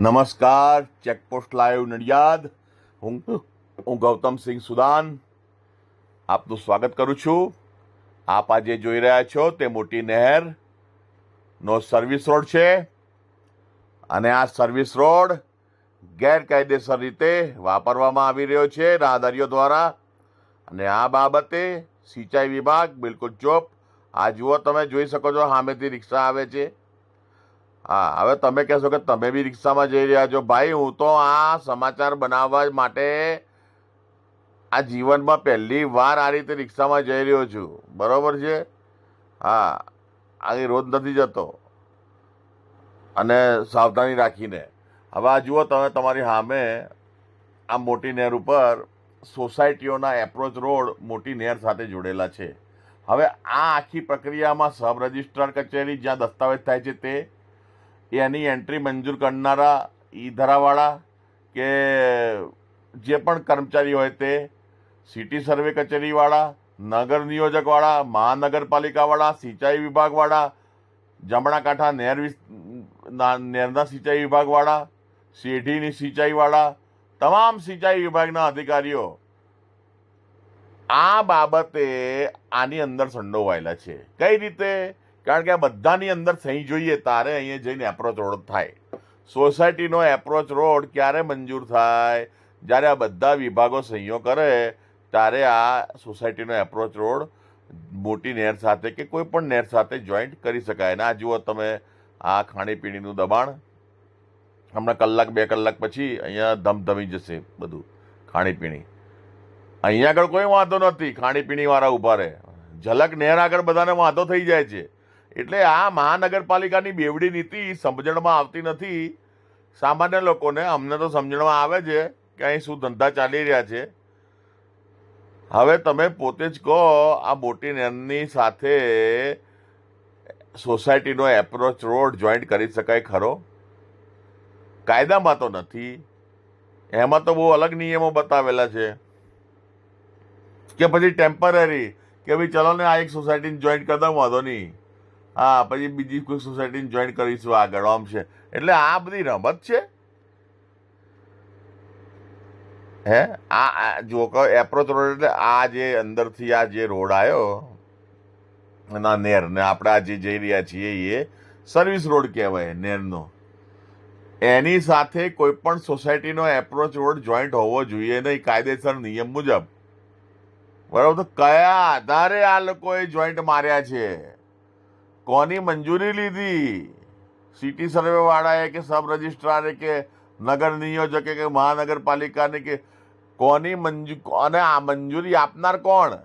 નમસ્કાર, checkpost live Nadiad. હું હું ગૌતમસિંહ સુદાન. આપનું સ્વાગત કરું છું. આપ આજે જોઈ રહ્યા છો તે મોટી નહેર. નો સર્વિસ રોડ છે. અને આ સર્વિસ રોડ ગેરકાયદેસર રીતે વાપરવામાં આવી રહ્યો છે રાહદારીઓ દ્વારા. અને આ બાબતે સિંચાઈ વિભાગ બિલકુલ ચોપ. આ જુઓ, તમે જોઈ શકો છો, સામેથી રિક્ષા આવે છે. હા, હવે તમે કહેશો કે તમે બી રિક્ષામાં જઈ રહ્યા છો. ભાઈ, હું તો આ સમાચાર બનાવવા માટે આ જીવનમાં પહેલી વાર આ રીતે રિક્ષામાં જઈ રહ્યો છું. બરોબર છે? હા આ રોજ નથી જતો. અને સાવધાની રાખીને. હવે આ જુઓ તમે તમારી સામે આ મોટી નહેર ઉપર સોસાયટીઓના એપ્રોચ રોડ મોટી નહેર સાથે જોડેલા છે. હવે આ આખી પ્રક્રિયામાં સબ રજિસ્ટ્રાર કચેરી જ્યાં દસ્તાવેજ થાય છે તે એની એન્ટ્રી મંજૂર કરનારા ઈ ધરાવાળા કે જે પણ કર્મચારી હોય તે સિટી સર્વે કચેરીવાળા, નગર નિયોજકવાળા, મહાનગરપાલિકાવાળા, સિંચાઈ વિભાગવાળા જમણા કાંઠા નહેર નહેરના સિંચાઈ વિભાગવાળા, શેઢીની સિંચાઈવાળા, તમામ સિંચાઈ વિભાગના અધિકારીઓ આ બાબતે આની અંદર સંડોવાયેલા છે. કઈ રીતે? કારણ કે આ બધાની અંદર સહી જોઈએ, તારે અહીંયા જઈને એપ્રોચ રોડ થાય. સોસાયટીનો એપ્રોચ રોડ ક્યારે મંજૂર થાય? જ્યારે આ બધા વિભાગો સહીઓ કરે, ત્યારે આ સોસાયટીનો એપ્રોચ રોડ મોટી નહેર સાથે કે કોઈ પણ નહેર સાથે જોઈન્ટ કરી શકાય. અને આ જુઓ તમે, આ ખાણીપીણીનું દબાણ. હમણાં કલાક, બે કલાક પછી અહીંયા ધમધમી જશે બધું, ખાણીપીણી. અહીંયા આગળ કોઈ વાંધો નથી, ખાણીપીણીવાળા ઊભા રહે. ઝલક નહેર આગળ બધાને વાંધો થઈ જાય છે. એટલે આ મહાનગરપાલિકાની બેવડી નીતિ સમજણમાં આવતી નથી. સામાન્ય લોકોને અમને તો સમજણમાં આવે છે કે અહીં શું ધંધા ચાલી રહ્યા છે. હવે તમે પોતે જ કહો, આ મોટી નેનની સાથે સોસાયટીનો એપ્રોચ રોડ જોઈન્ટ કરી શકાય ખરો? કાયદામાં તો નથી. એમાં તો બહુ અલગ નિયમો બતાવેલા છે. કે પછી ટેમ્પરરી કે ભાઈ ચલો ને આ એક સોસાયટીને જોઈન્ટ કરતા વાંધો નહીં. હા, પછી બીજી કોઈ સોસાયટીને જોઈન કરીશું આગળ, આમ છે. એટલે આ બધી રમત છે? હે? આ જો એપ્રોચ રોડ એટલે આ જે અંદરથી આ જે રોડ આવ્યો ના નેર આપણે આ જઈ રહ્યા છીએ એ સર્વિસ રોડ કહેવાય, નેરનો. એની સાથે કોઈ પણ સોસાયટીનો એપ્રોચ રોડ જોઈન્ટ હોવો જોઈએ નહીં, કાયદેસર નિયમ મુજબ. બરાબર? તો કયા આધારે આ લોકોએ જોઈન્ટ માર્યા છે? કોની મંજૂરી લીધી? સિટી સર્વે વાળાએ કે સબ રજિસ્ટ્રારે કે નગર નિયોજકે કે મહાનગરપાલિકાને કે કોની મંજૂ, અને આ મંજૂરી આપનાર કોણ?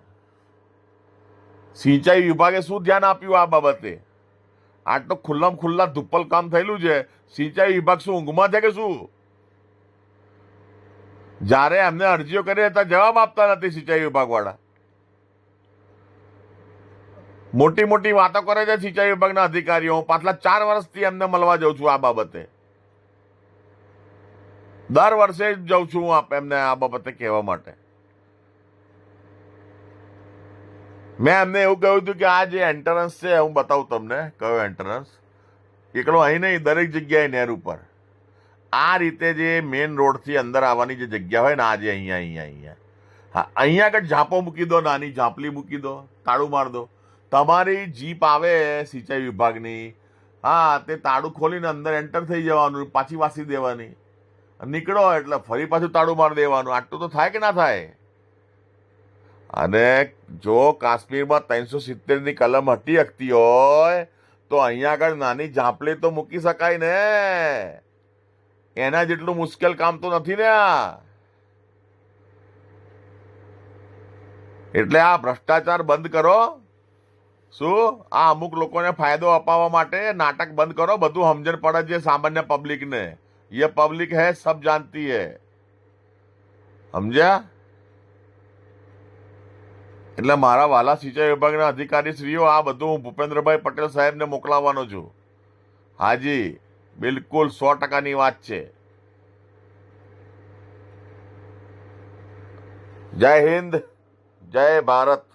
સિંચાઈ વિભાગે શું ધ્યાન આપ્યું આ બાબતે? આટલું ખુલ્લામ ખુલ્લા ધુપ્પલ કામ થયેલું છે. સિંચાઈ વિભાગ શું ઊંઘમાં છે કે શું? જ્યારે એમને અરજીઓ કરી હતા, જવાબ આપતા નથી સિંચાઈ વિભાગ વાળા મોટી મોટી વાતો કરે છે સિંચાઈ વિભાગના અધિકારીઓ. પાછલા ચાર વર્ષથી એમને મળવા જાઉં છું આ બાબતે. દર વર્ષે જ જાઉં છું આપ- એમને આ બાબતે કહેવા માટે. મેં એમને એવું કહ્યું હતું કે આ જે એન્ટ્રન્સ છે, હું બતાવું તમને કયો એન્ટ્રન્સ એકલો અહીં નહીં, દરેક જગ્યાએ નહેર ઉપર. આ રીતે જે મેઇન રોડથી અંદર આવવાની જે જગ્યા હોય ને આજે અહીંયા અહીંયા અહીંયા. હા, અહીંયા આગળ ઝાંપો મૂકી દો, નાની ઝાંપલી મૂકી દો, તાળું માર દો. તમારી જીપ આવે સિંચાઈ વિભાગની. હા, તે તાળું ખોલીને અંદર એન્ટર થઈ જવાનું, પાછી વાસી દેવાની. નીકળો એટલે ફરી પાછું તાળું મારી દેવાનું. આટલું તો થાય કે ના થાય? અને જો કાશ્મીરમાં ત્રણસો સિત્તેરની કલમ હટી શકતી હોય, તો અહીંયા આગળ નાની ઝાંપલી તો મૂકી શકાય ને. એના જેટલું મુશ્કેલ કામ તો નથી ને આ. એટલે આ ભ્રષ્ટાચાર બંધ કરો. શું આ અમુક લોકોને ફાયદો અપાવવા માટે નાટક બંધ કરો બધું સમજણ પડે છે સામાન્ય પબ્લિકને ये पब्लिक है सब जानती है સમજ્યા એટલે મારા વાલા સિંચાઈ વિભાગના અધિકારી શ્રીઓ આ બધું હું ભૂપેન્દ્રભાઈ પટેલ સાહેબને મોકલાવવાનો છું હાજી બિલકુલ સો ટકાની વાત છે જય હિન્દ જય ભારત